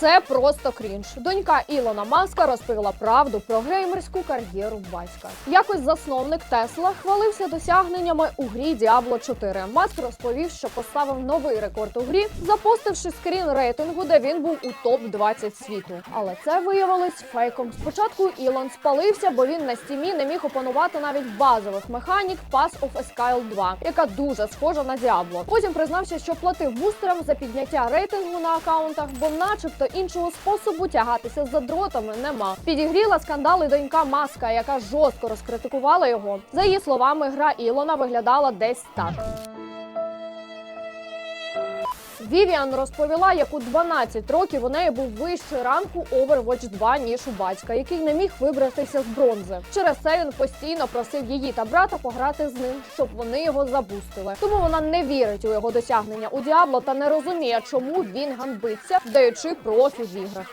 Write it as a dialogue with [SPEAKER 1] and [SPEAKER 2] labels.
[SPEAKER 1] Це просто крінж. Донька Ілона Маска розповіла правду про геймерську кар'єру батька. Якось засновник Тесла хвалився досягненнями у грі Diablo 4. Маск розповів, що поставив новий рекорд у грі, запостивши скрін рейтингу, де він був у топ 20 світу. Але це виявилось фейком. Спочатку Ілон спалився, бо він на стімі не міг опанувати навіть базових механік Pass of Escail 2, яка дуже схожа на Diablo. Потім признався, що платив бустерам за підняття рейтингу на акаунтах, бо, начебто, іншого способу тягатися за дротами нема. Підігріла скандали донька Маска, яка жорстко розкритикувала його. За її словами, гра Ілона виглядала десь так. Вівіан розповіла, як у 12 років у неї був вищий ранг у Overwatch 2, ніж у батька, який не міг вибратися з бронзи. Через це він постійно просив її та брата пограти з ним, щоб вони його забустили. Тому вона не вірить у його досягнення у Діабло та не розуміє, чому він ганбиться, вдаючи профі в іграх.